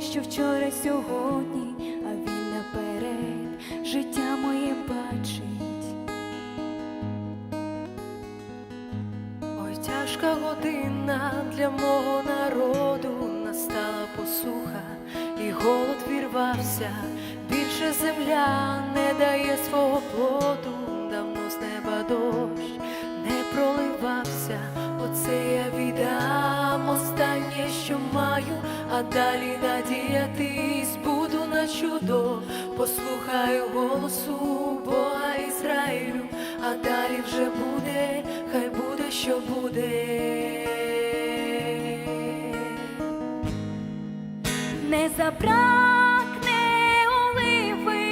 що вчора сьогодні, а він наперед життя моє бачить. Ой, тяжка година для мого народу настала посуха, і голод вірвався. Більше земля не дає свого плоду, давно з неба дощ а далі надіятись буду на чудо. Послухаю голосу Бога Ізраїлю, а далі вже буде, хай буде, що буде. Не забракне оливи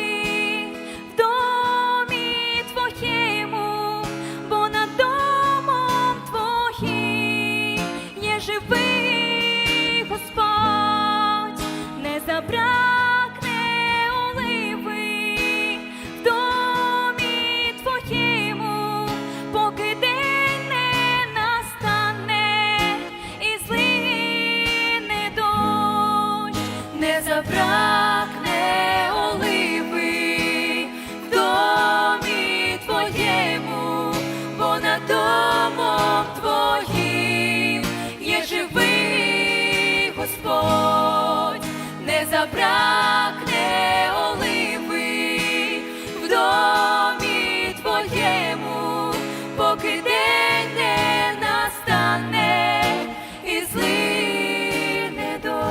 в домі твоєму, бо над домом твоїм є живий забракне оливи в домі твоєму, поки день не настане і злине дощ.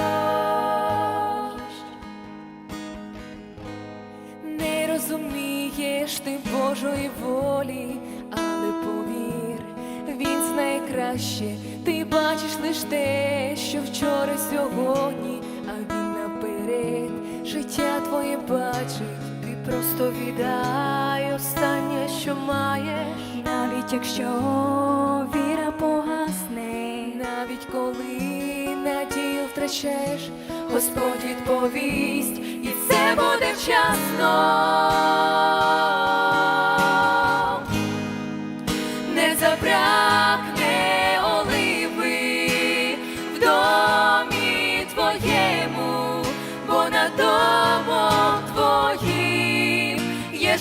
Не розумієш ти Божої волі, але повір, він знає краще. Ти бачиш лиш те, що вчора сьогодні, життя твоє бачить. Ти просто віддай останнє, що маєш. Навіть якщо віра погасне, Навіть коли надію втрачаєш, Господь відповість, і це буде вчасно.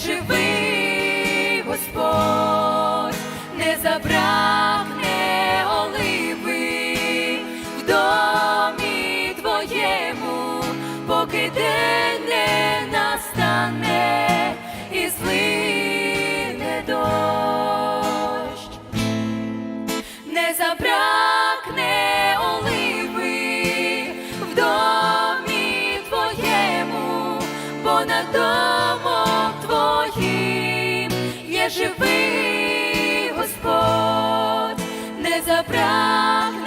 Живий Господь, не забракне оливи в домі твоєму, поки день не настане є живий Господь, не забракне